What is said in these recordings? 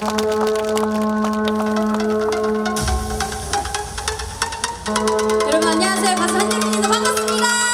여러분 안녕하세요. 가수 한예빈입니다. 반갑습니다.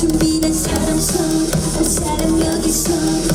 준비된 사람 손 사랑 여기서.